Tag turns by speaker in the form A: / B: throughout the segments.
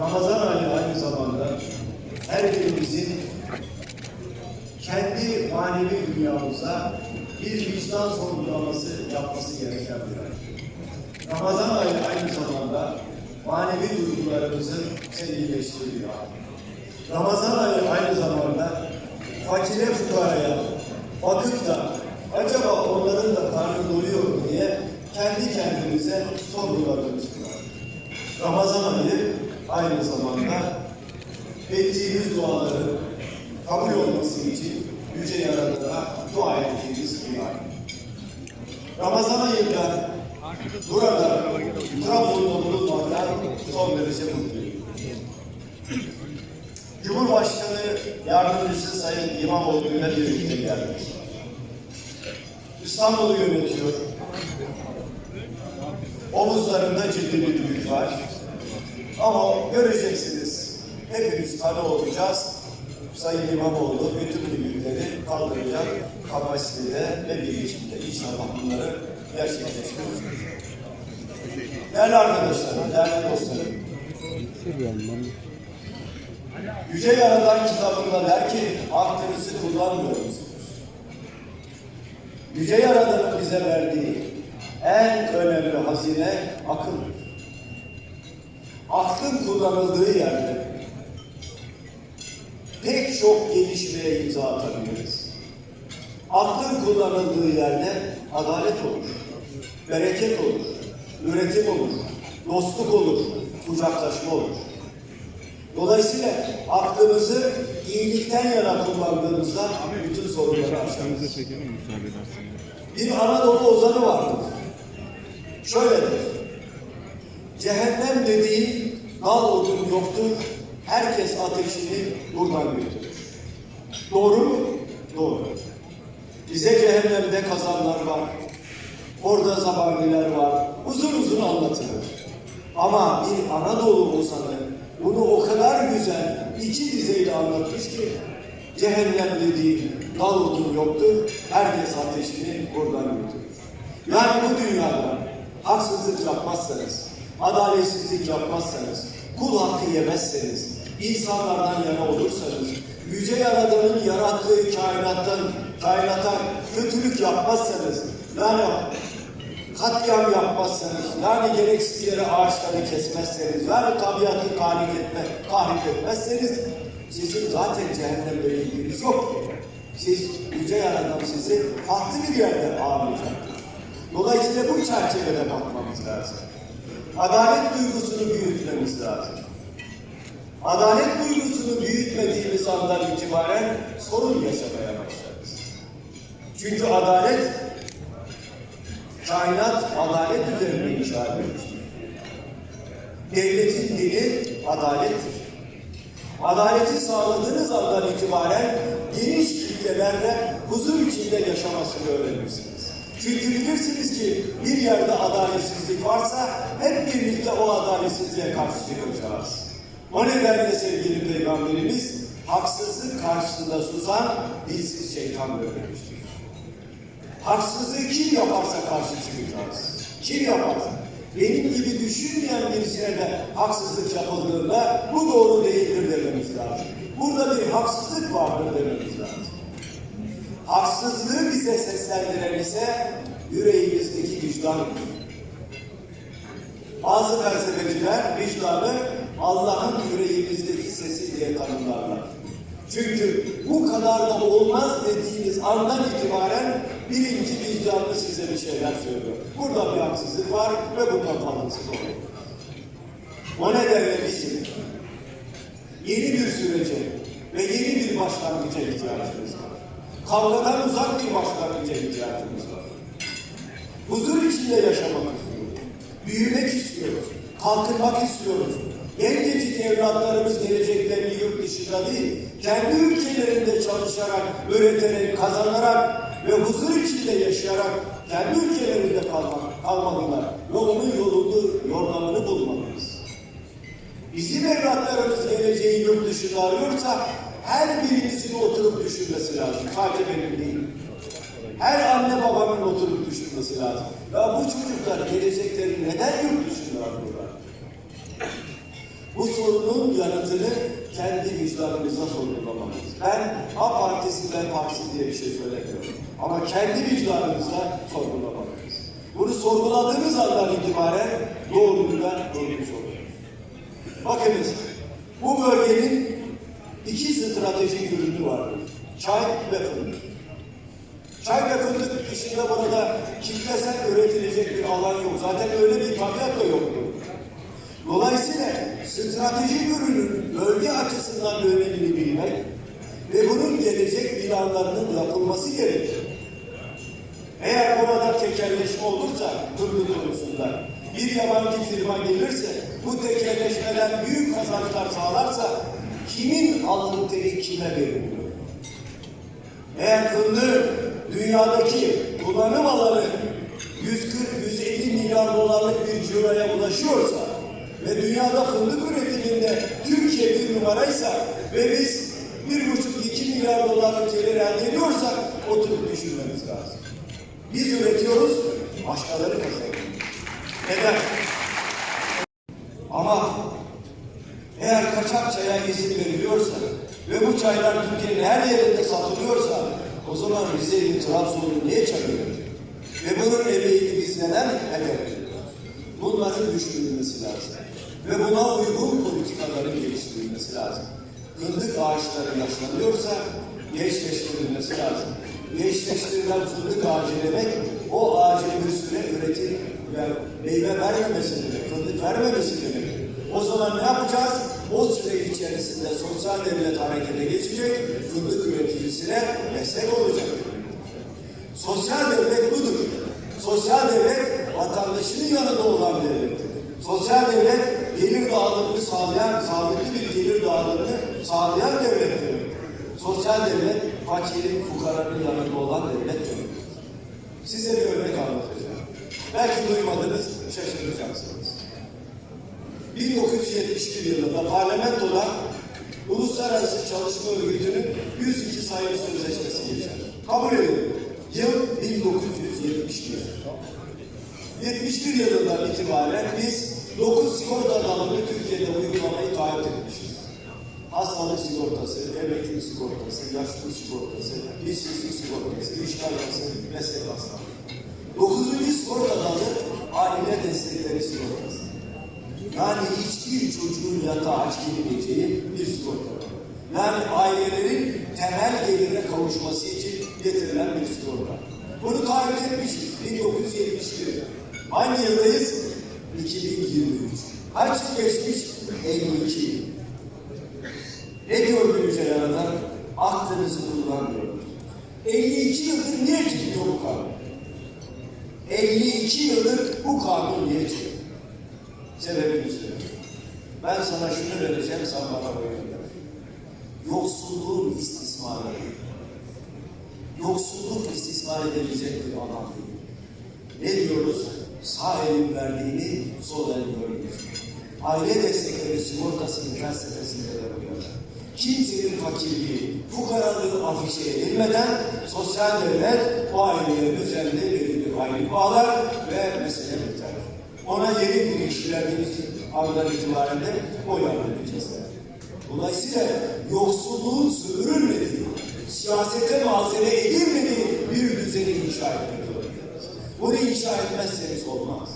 A: Ramazan ayı aynı zamanda her birimizin kendi manevi dünyamıza bir vicdan sorgulaması yapması gereken bir ay. Ramazan ayı aynı zamanda manevi duygularımızı zenginleştiriyor. Ramazan ayı aynı zamanda fakire fukaraya da acaba onların da karnı doyuyor mu diye kendi kendimize sorguladığımız bir ay. Ramazan ayı aynı zamanda ettiğimiz duaların kabul olması için Yüce Yaradan'a dua ettiğimiz bir ay. Ramazan ayında burada Trabzon'da bulunmaktan son derece mutluyum. Cumhurbaşkanı Yardımcısı Sayın İmamoğlu ile birlikte geldik. İstanbul'u yönetiyor. Omuzlarında ciddi bir yük var. Ama göreceksiniz. Hepimiz tanı olacağız. Sayın İmamoğlu bütün bu yükleri kaldıracak kapasitede ve bilinçli inşallah bunları gerçekleştirecek. Değerli arkadaşlarım, değerli dostlarım, Yüce Yaradan kitabında der ki, aklınızı kullanmıyor musunuz? Yüce Yaradan'ın bize verdiği en önemli hazine akıldır. Aklın kullanıldığı yerde pek çok gelişmeye imza atabiliriz. Aklın kullanıldığı yerde adalet olur, bereket olur, üretim olur, dostluk olur, kucaklaşma olur. Dolayısıyla aklımızı iyilikten yana kullandığımızda bütün sorunları aşarız. Bir Anadolu ozanı vardı. Şöyle der. Cehennem dediğin dal odun yoktur. Herkes ateşini buradan götürür. Doğru mu? Doğru. Bize cehennemde kazanlar var. Orada zabaniler var. Uzun uzun anlatılır. Ama bir Anadolu ozanı bunu o kadar güzel iki dizeyle anlatmış ki cehennem dediğin dal odun yoktur. Herkes ateşini buradan götürür. Yani bu dünyada haksızlık yapmazsanız, adaletsizlik yapmazsanız, kul hakkı yemezseniz, insanlardan yana olursanız, Yüce Yaradan'ın yarattığı kainattan, kainata kötülük yapmazsanız, yani katliam yapmazsanız, yani gereksiz yere ağaçları kesmezseniz, yani tabiatı tahrip etme, tahrip etmezseniz, sizin zaten cehennemle ilginiz yok. Siz Yüce Yaradan sizi farklı bir yerde ağırlayacaktır. Dolayısıyla bu çerçevede bakmamız lazım. Adalet duygusunu büyütmemiz lazım. Adalet duygusunu büyütmediğimiz andan itibaren sorun yaşamaya başlarız. Çünkü adalet, kainat adalet üzerine inşa edilmiştir. Devletin dili adalettir. Adaleti sağladığınız andan itibaren geniş kitlelerle huzur içinde yaşamasını öğrenirsiniz. Çünkü bilirsiniz ki bir yerde adaletsizlik varsa birlikte o adaletsizliğe karşı çıkacağız. O nedenle sevgili Peygamberimiz haksızlık karşısında susan dilsiz şeytan öğrenmiştir. Haksızlığı kim yaparsa karşı çıkacağız. Kim yaparsa. Benim gibi düşünmeyen birisine de haksızlık yapıldığında bu doğru değildir dememiz lazım. Burada bir haksızlık vardır dememiz lazım. Haksızlığı bize seslendiren ise yüreğimizdeki vicdandır. Bazı felsefeciler vicdanı Allah'ın yüreğimizdeki sesi diye tanımlarlar. Çünkü bu kadar da olmaz dediğiniz andan itibaren birinci vicdanlı size bir şeyler söylüyor. Burada bir haksızlık var ve bundan fazlası oluyor. O nedenle bizim yeni bir sürece ve yeni bir başlangıca ihtiyacımız var. Kavgadan uzak bir başlangıca ihtiyacımız var. Huzur içinde yaşamak. Büyümek istiyoruz. Kalkınmak istiyoruz. Gencecik evlatlarımız geleceklerini yurt dışında değil, kendi ülkelerinde çalışarak, üreterek, kazanarak ve huzur içinde yaşayarak kendi ülkelerinde kalmak, kalmalılar. Ve yolunu, yordamını bulmalıyız. Bizim evlatlarımız geleceği yurt dışında arıyorsa her birimizin oturup düşünmesi lazım. Sadece benim değil. Her anne babanın oturup düşünmesi lazım. Ya bu çocuklar gelecekleri neden yurt dışında arıyorlar? Bu sorunun yanıtını kendi vicdanımıza sorgulamalıyız. Ben A partisi, B partisi diye bir şey söylemiyorum. Ama kendi vicdanımızla sorgulamalıyız. Bunu sorguladığımız andan itibaren doğruluğuna dönmüş oluyoruz. Bakınız, bu bölgenin iki stratejik ürünü vardır. Çay ve fındık. Çay ve fındık dışında burada kitlesel üretilecek bir alan yok. Zaten öyle bir tabiat da yok. Dolayısıyla stratejik ürünün bölge açısından önemini bilmek ve bunun gelecek planlarının yapılması gerekir. Eğer burada tekelleşme olursa fındık konusunda bir yabancı firma gelirse bu tekelleşmeden büyük kazançlar sağlarsa kimin alın teri kime veriliyor? Eğer fındık dünyadaki kullanım alanı 140-150 milyar dolarlık bir ciroya ulaşıyorsa ve dünyada fındık üretiminde Türkiye bir numaraysa ve biz bir buçuk iki milyar dolarlık gelir elde ediyorsak oturup düşünmemiz lazım. Biz üretiyoruz, başkaları kazanıyor. Neden? Ama eğer kaçak çaya izin veriliyorsa ve bu çaylar Türkiye'nin her yerinde satılıyorsa o zaman Rize'yi, Trabzon'u niye çakıyor? Ve bunun emeğini biz neden ediyoruz? Bunların düşünülmesi lazım. Ve buna uygun politikaların geliştirilmesi lazım. Fındık ağaçları yaşlanıyorsa gençleştirilmesi lazım. Gençleştirilen fındık ağacı demek o ağacın süre üretim ve meyve vermemesi demek, fındık vermemesi demek. O zaman ne yapacağız? O süre içerisinde sosyal devlet harekete geçecek, fındık üreticisine destek olacak. Sosyal devlet budur. Sosyal devlet vatandaşının yanında olan devlettir. Sosyal devlet gelir dağılımını sağlayan, sağlıklı bir gelir dağılımını sağlayan devlettir. Sosyal devlet fakirin, fukaranın yanında olan devlettir. Size bir örnek anlatacağım. Belki duymadınız, şaşıracaksınız. 1971 yılında parlamentoda Uluslararası Çalışma Örgütü'nün 102 sayılı sözleşmesi geçer. Kabul edildi. Yıl 1971. 71 yılından itibaren biz 9 sigorta dalını Türkiye'de uygulamayı taahhüt etmişiz. Hastalık sigortası, emeklilik sigortası, yaşlılık sigortası, işsizlik sigortası, iş kaygısı, meslek hastalığı. 9. sigorta dalı aile destekleri sigortası. Yani hiçbir çocuğun yatağa aç girmeyeceği bir sigorta var. Yani ailelerin temel gelire kavuşması için getirilen bir sigorta. Bunu taahhüt etmişiz 1971. Aynı yıldayız 2023. Kaç yıl geçmiş? 52 yıl. Ne Gülce Yaradan? Aklınızı kullanmıyoruz. 52 yıldır niye çıkıyor bu kanun? 52 yıldır bu kanun niye çıkıyor? Sebebini söylüyorum. Ben sana şunu vereceğim, sen bana böyle. Yoksulluğun istismarı. Yoksulluk istismar edilecek bir alan değil. Ne diyoruz? Sağ elin verdiğini sol elin görmüyor. Aile destekleri sigortasını felsefesinde de böyle. Kimsenin fakirliği, fukaralığı afişe edilmeden sosyal devlet ailelerin üzerinde belirli bir aylık bağlar ve mesele. Ona yeni bir ilişki verdiğimiz andan itibaren de o yardım edeceğiz. Dolayısıyla yoksulluğun sömürülmediği, siyasete malzeme edilmediği bir düzeni inşa etmek zorundayız. Bunu inşa etmezseniz olmaz.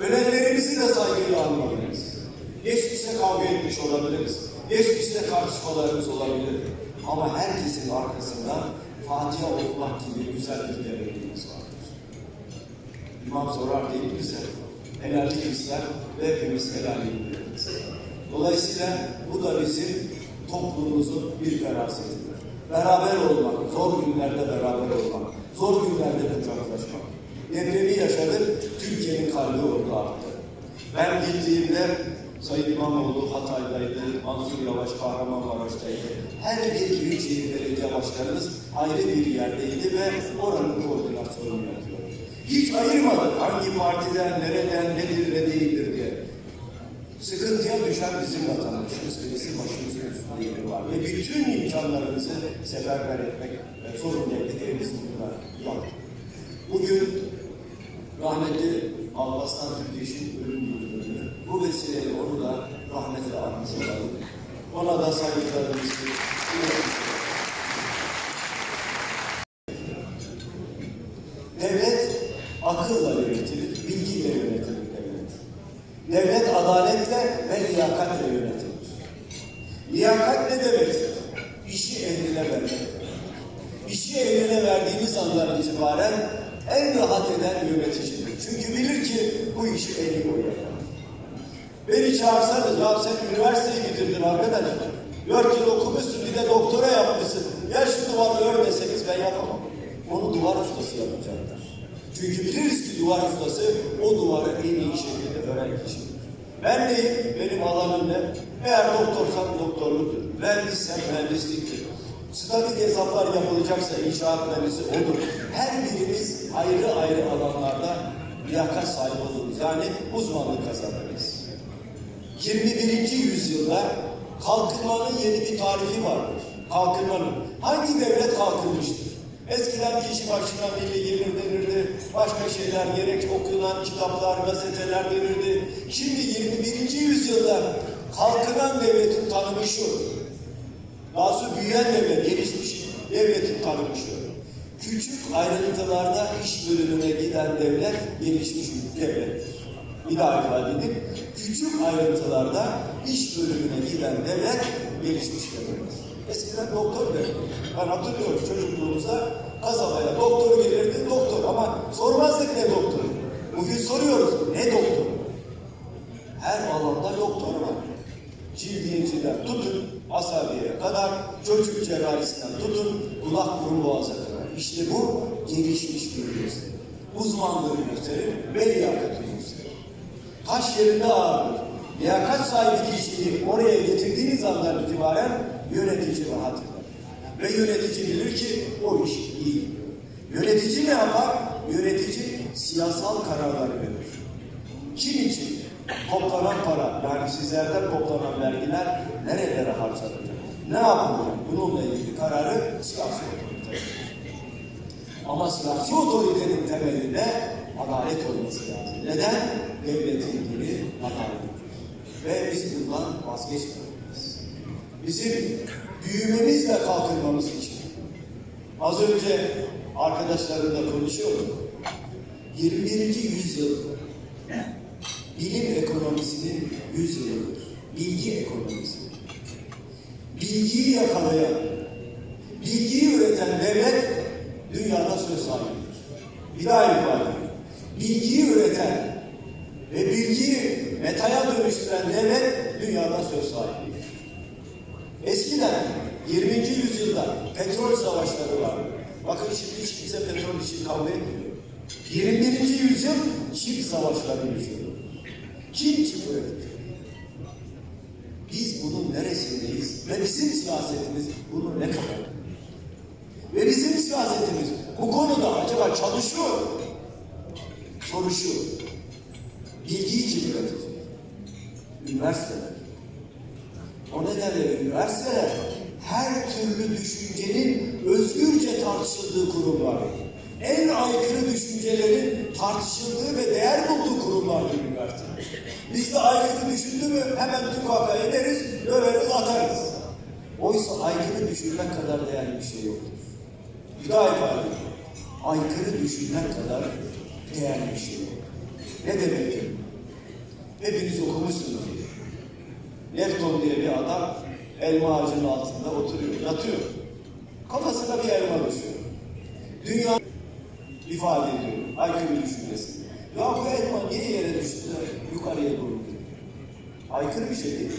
A: Ölenlerimizi de saygıyla anmalıyız. Geçmişte kavga etmiş olabiliriz. Geçmişte tartışmalarımız olabilir. Ama herkesin arkasından Fatiha okumak gibi güzel bir devletimiz vardır. İmam sorar değil bize. Helallik ister ve hepimiz helallik biliriz. Dolayısıyla bu da bizim toplumumuzun bir ferasetidir. Beraber olmak, zor günlerde beraber olmak, zor günlerde kucaklaşmak. Depremi yaşadık, Türkiye'nin kalbi orada arttı. Ben gittiğimde Sayın İmamoğlu Hatay'daydı, Mansur Yavaş Kahramanmaraş'taydı. Her bir büyükşehir belediye başkanımız ayrı bir yerdeydi ve oranın koordinasyonunu yapıyor. Hiç ayırmadık hangi partiden, nereden, nedir, ne değildir diye. Sıkıntıya düşen bizim vatandaşımız ve bizim başımızın üstünde yeri var. Ve bütün imkanlarımızı seferber etmek e, zorundaydıklarımız bunlar yaptık. Bugün rahmetli Alparslan Türkeş'in ölüm yıldönümü Bu vesileyle onu da rahmetle anmış olalım. Ona da saygılarımızı iletiyoruz. Devlet akılla yönetilir, bilgiyle yönetilir devlet. Devlet adaletle ve liyakatle yönetilir. Liyakat ne demektir? İşi ehline vermek. İşi eline verdiğimiz andan itibaren en rahat eden yöneticidir. Çünkü bilir ki bu işi eli o yapar. Beni çağırsanız ya sen üniversiteyi bitirdin arkadaş. Dört yıl okumuşsun bir de doktora yapmışsın. Ya şu duvarı ör deseniz ben yapamam. Onu duvar ustası yapacaklar. Çünkü biliriz ki duvar ustası o duvarı en iyi şekilde ören kişidir. Ben neyim? Benim alanım ne? Eğer doktorsam doktorluktur. Mühendissem mühendisliktir. Statik hesaplar yapılacaksa inşaat mühendisi odur. Her birimiz ayrı ayrı alanlarda liyakat sahibi oluruz. Yani uzmanlık kazanırız. 21. yüzyılda kalkınmanın yeni bir tarifi vardır. Kalkınmanın. Hangi devlet kalkınmıştır? Eskiden kişi başına milli gelir denirdi. Başka şeyler gerek okunan kitaplar, gazeteler denirdi. Şimdi 21. yüzyılda kalkınan devletin tanımı şu. Sonra büyüyen devlet, gelişmiş devletin tanımı şu. Küçük ayrıntılarda iş bölümüne giden devlet gelişmiş bir devlettir. Bir daha ifade edeyim. Küçük ayrıntılarda iş bölümüne giden devlet gelişmiş devlettir. Eskiden doktor derdi. Ben hatırlıyorum çocukluğumuzda kasabaya doktor gelirdi doktor ama sormazdık ne doktor. Bugün soruyoruz ne doktor? Her alanda doktor var. Cildiyeciden tutun, asabiyeye kadar, çocuk cerrahisinden tutun, kulak burun boğaza kadar. İşte bu gelişmiş bir gösteri. Uzmanlığı gösterir ve liyakatı gösterir. Taş yerinde ağırdır. Liyakat sahibi kişiyi oraya getirdiğiniz andan itibaren yönetici rahat. Ve yönetici bilir ki o iş iyi. Yönetici ne yapar? Yönetici siyasal kararlar verir. Kim için? Toplanan para, yani sizlerden toplanan vergiler nerelere harcanacak? Ne yapılacak? Bununla ilgili kararı siyasi otorite. Ama siyasi otoritenin temelinde adalet olması lazım. Neden? Devletin dili adalettir. Ve biz bundan vazgeçmemeliyiz. Bizim büyümemizle kalkınmamız için. Az önce arkadaşlarımla konuşuyorduk. 21. yüzyıl bilim ekonomisinin yüzyılıdır. Bilgi ekonomisi. Bilgiyi yakalayan, bilgiyi üreten devlet dünyada söz sahibidir. Bir daha ifade. Bilgiyi üreten ve bilgiyi metaya dönüştüren devlet dünyada söz sahibidir. Eskiden 20. yüzyılda petrol savaşları vardı. Bakın şimdi hiç kimse petrol için kavga etmiyor. 21. yüzyıl çip savaşları yaşıyor. Kim çip üretir? Biz bunun neresindeyiz ve bizim siyasetimiz bunu ne kadar? Ve bizim siyasetimiz bu konuda acaba çalışıyor mu? Soru şu. Bilgiyi kim üretecek? Üniversiteler. O nedenle üniversiteler her türlü düşüncenin özgürce tartışıldığı kurumlar. En aykırı düşüncelerin tartışıldığı ve değer bulduğu kurumlardır üniversiteler. Biz de aykırı düşündü mü hemen tukaka ederiz, döveriz, atarız. Oysa aykırı düşünmek kadar değerli bir şey yoktur. Bir daha ifade. Aykırı düşünmek kadar değerli bir şey yok. Ne demek? Hepiniz okumuşsunuz. Newton diye bir adam elma ağacının altında oturuyor, yatıyor. Kafasına bir elma düşüyor. Dünya ifade ediyor, aykırı düşüncesi. Ya bu elma niye yere düştü yukarıya doğru gidiyor? Aykırı bir şey değil.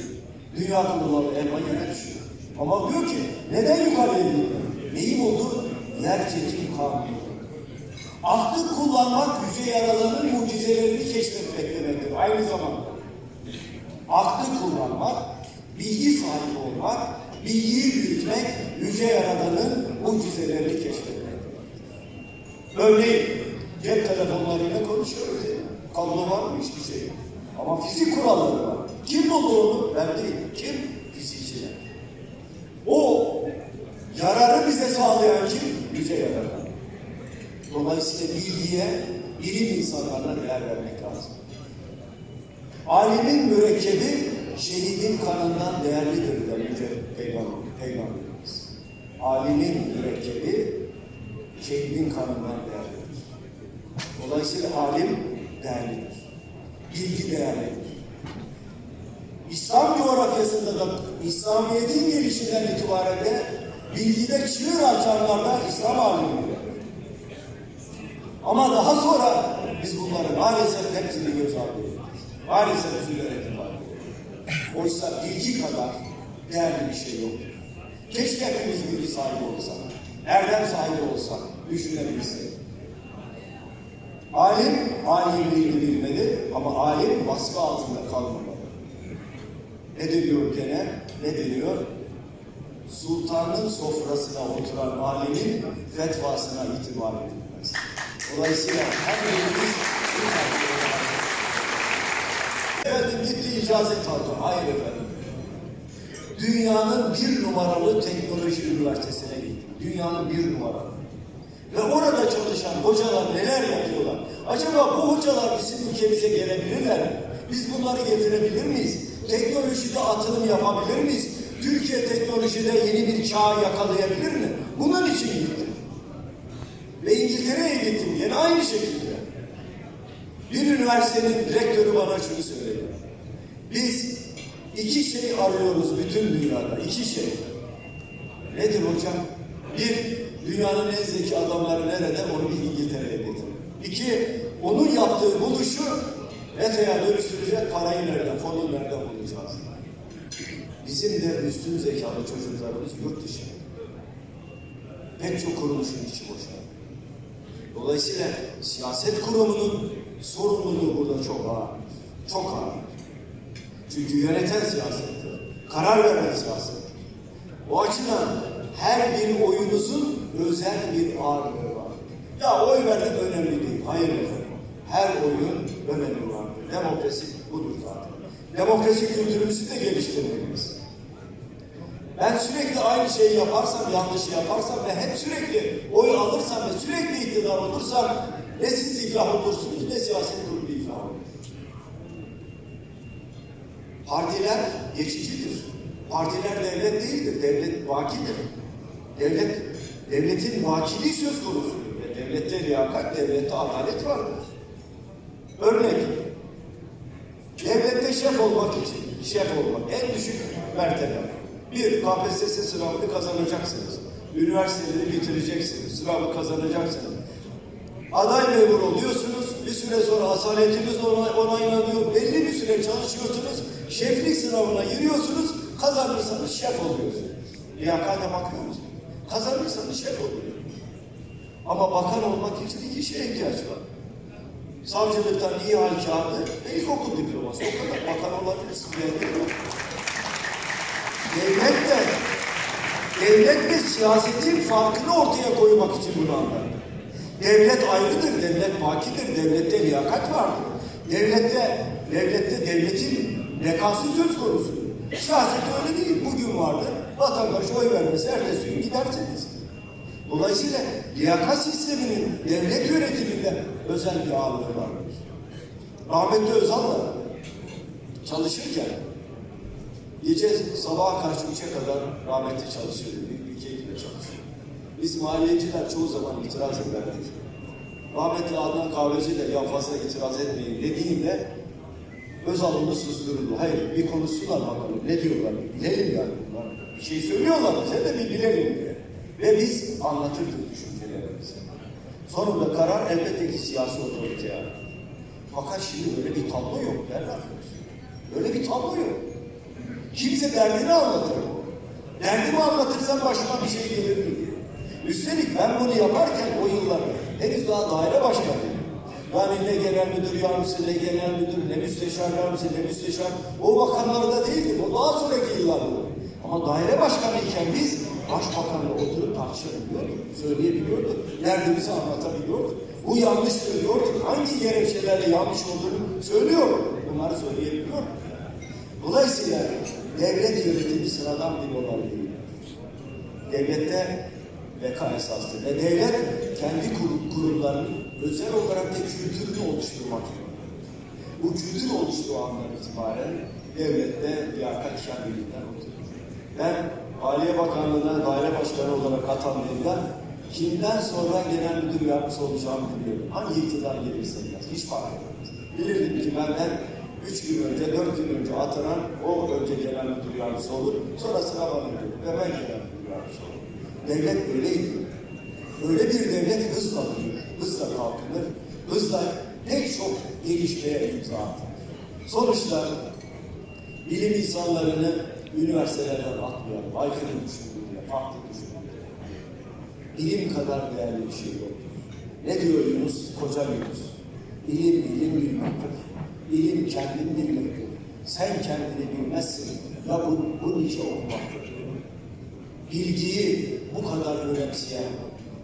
A: Dünya kurulları elma yere düşüyor. Ama diyor ki neden yukarıya gidiyor? Neyi buldu? Yer çekim kanunu. Aklı kullanmak yüce yaralanın mucizelerini keşfetmek demektir. Aynı zamanda aklı kullanmak, bilgi sahibi olmak, bilgiyi büyütmek, yüce yaradanın mucizelerini keşfetmek. Örneğin cep telefonlarıyla konuşuyoruz. ya. Kablo var mı? Hiçbir şey yok. Ama fizik kuralları var. Kim buldu onu? Ben değil. Kim? Fizikçiler. O yararı bize sağlayan kim? Yüce yaradan. Dolayısıyla bilgiye bilim insanlarına değer vermek lazım. Alimin mürekkebi şehidin kanından değerlidir der Yüce Peygamber, Peygamberimiz. Alimin mürekkebi şehidin kanından değerlidir. Dolayısıyla alim değerlidir. Bilgi değerlidir. İslam coğrafyasında da İslamiyet'in gelişinden itibaren de bilgide çığır açanlar da İslam alimleri. Ama daha sonra biz bunları maalesef hepsini göz ardı ediyoruz. Maalesef üzülerek ifade. Oysa bilgi kadar değerli bir şey yok. Keşke hepimiz bilgi sahibi olsak, erdem sahibi olsak, düşünebilsek. Alim, alimliğini bilmeli ama alim baskı altında kalmamalı. Ne diyor gene? Ne deniyor? Sultanın sofrasına oturan alimin fetvasına itibar edilmez. Dolayısıyla her birimiz Efendim gitti icazet aldı. Hayır efendim. Dünyanın bir numaralı teknoloji üniversitesine gitti. Dünyanın bir numaralı. Ve orada çalışan hocalar neler yapıyorlar? Acaba bu hocalar bizim ülkemize gelebilirler mi? Biz bunları getirebilir miyiz? Teknolojide atılım yapabilir miyiz? Türkiye teknolojide yeni bir çağ yakalayabilir mi? Bunun için gittim. Ve İngiltere'ye gittim yine aynı şekilde. Bir üniversitenin rektörü bana şunu söyledi. Biz iki şey arıyoruz bütün dünyada. iki şey. Nedir hocam? Bir, dünyanın en zeki adamları nerede? Onu bir İngiltere'ye getirin. İki, onun yaptığı buluşu ETA'ya dönüştürecek parayı nereden, fonu nereden bulacağız? Bizim de üstün zekalı çocuklarımız yurt dışı. Pek çok kuruluşun içi boşaldı. Dolayısıyla siyaset kurumunun sorumluluğu burada çok ağır. Çok ağır. Çünkü yöneten siyasettir. Karar veren siyasettir. O açıdan her bir oyunuzun özel bir ağırlığı var. Ya oy verdim önemli değil. Hayır efendim. Her oyun önemli var. Demokrasi budur zaten. Demokrasi kültürümüzü de geliştirmeliyiz. Ben sürekli aynı şeyi yaparsam, yanlışı yaparsam ve hep sürekli oy alırsam ve sürekli iktidar olursam ne siz iflah olursunuz ne siyaset grubu iflah olur. Partiler geçicidir. Partiler devlet değildir. Devlet vakidir. Devlet, devletin vakiliği söz konusudur. Ve devlette liyakat, devlette adalet vardır. Örnek, devlette şef olmak için, şef olmak en düşük mertebe. Bir, KPSS sınavını kazanacaksınız. Üniversiteleri bitireceksiniz. Sınavı kazanacaksınız. Aday memur oluyorsunuz. Bir süre sonra asaletiniz ona- onaylanıyor. Belli bir süre çalışıyorsunuz. Şeflik sınavına giriyorsunuz. Kazanırsanız şef oluyorsunuz. Liyakate bakıyor musunuz? Kazanırsanız şef oluyorsunuz. Ama bakan olmak için iki şeye ihtiyaç var. Savcılıktan iyi hal kağıdı ve ilkokul diploması. O kadar bakan olabilirsiniz. Devlet yok. Devlet de, devlet de siyasetin farkını ortaya koymak için bunu anlar. Devlet ayrıdır, devlet bakidir, devlette liyakat vardır. Devlette, devlette devletin bekası söz konusudur. Siyaset öyle değil. Bugün vardır, vatandaş oy vermesi, ertesi gün gidersiniz. Dolayısıyla liyakat sisteminin devlet yönetiminde özel bir ağırlığı vardır. Rahmetli Özal da çalışırken Gece sabaha karşı üçe kadar rahmetli çalışıyordu. Büyük bir keyifle çalışıyordu. Biz maliyeciler çoğu zaman itiraz ederdik. Rahmetli Adnan Kahveci de ya fazla itiraz etmeyin dediğinde Özal onu susturdu. Hayır bir konuşsunlar bakalım ne diyorlar bilelim yani. Bir şey söylüyorlar bize de bir bilelim diye. Ve biz anlatırdık düşüncelerimizi. Sonunda karar elbette ki siyasi otoriteye. Fakat şimdi böyle bir tablo yok arkadaşlar. Böyle bir tablo yok. Kimse derdini anlatır. Derdimi anlatırsam başıma bir şey gelir mi diye. Üstelik ben bunu yaparken o yıllar henüz daha daire başkanıyım. Yani ne genel müdür yardımcısı, ne genel müdür, ne müsteşar yardımcısı, ne müsteşar. O bakanlarda değildi. O daha sonraki yıllarda. Ama daire başkanıyken biz başbakanla oturup tartışabiliyorduk, söyleyebiliyorduk, derdimizi anlatabiliyorduk. Bu yanlıştır diyorduk, hangi gerekçelerle yanlış olduğunu söylüyorduk. Bunları söyleyebiliyorduk. Dolayısıyla devlet yönetimi sıradan bir olay değil. Devlette veka esastır. Ve devlet kendi kur- kurumlarının özel olarak da kültürünü oluşturmak. bu kültür oluştuğu andan itibaren devlette liyakat kendiliğinden oturuyor. Ben Maliye Bakanlığı'na daire başkanı olarak atandığımda kimden sonra genel müdür yardımcısı olacağımı biliyorum. Hangi iktidar gelirse gelsin, hiç fark etmez. Bilirdim ki benden üç gün önce, dört gün önce atanan o önce genel müdür yardımcısı olur, sonra sıra bana gelir ve ben genel müdür yardımcısı olurum. Devlet böyleydi. Böyle bir devlet hızla büyür, hızla kalkınır, hızla pek çok gelişmeye imza atar. Sonuçta bilim insanlarını üniversitelerden atmayalım, aykırı düşündüğüne, farklı düşündüğüne. Bilim kadar değerli bir şey yok. Ne diyor Yunus? Koca Yunus. Bilim, bilim bilmektir. Bilim kendin bilmektir. Sen kendini bilmezsin. Ya bu, bunun için okumaktır. Bilgiyi bu kadar önemseyen,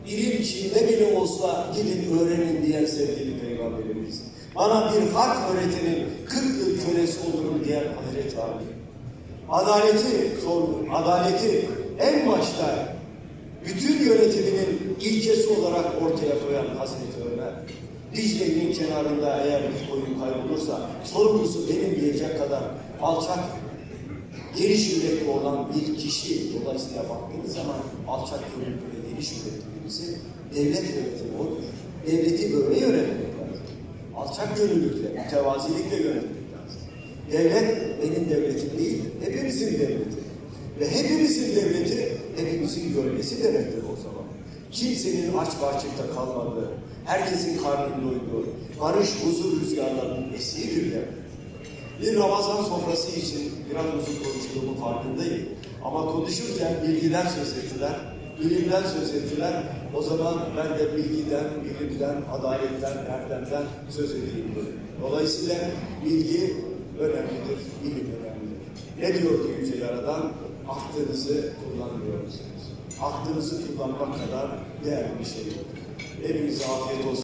A: bilim içinde bile olsa gidin öğrenin diyen sevgili Peygamberimiz. Bana bir harf öğretenin 40 yıl kölesi olurum diyen Hazreti Ali. Adaleti sordu. Adaleti en başta bütün yönetiminin ilkesi olarak ortaya koyan Hazreti Ömer. Dicle'nin kenarında eğer bir koyun kaybolursa sorumlusu benim diyecek kadar alçak geniş yürekli olan bir kişi dolayısıyla baktığınız zaman alçak gönüllü ve geniş yürekli devlet yönetimi odur. Devleti böyle yönetmek lazım. Alçak gönüllülükle, mütevazilikle yönetmek. Devlet benim devletim değil, hepimizin devleti. Ve hepimizin devleti, hepimizin gölgesi demektir o zaman. Kimsenin aç bahçekte kalmadığı, herkesin karnının doyduğu, barış, huzur rüzgarlarının esiği bir. Bir Ramazan sofrası için biraz uzun konuştuğumun farkındayım. Ama konuşurken bilgiden söz ettiler, bilimden söz ettiler. O zaman ben de bilgiden, bilimden, adaletten, erdemden söz edeyim. Dolayısıyla bilgi önemlidir, bilim önemlidir. Ne diyordu Yüce Yaradan? Aklınızı kullanmıyor musunuz? Aklınızı kullanmak kadar değerli bir şey yok. Hepinize afiyet olsun.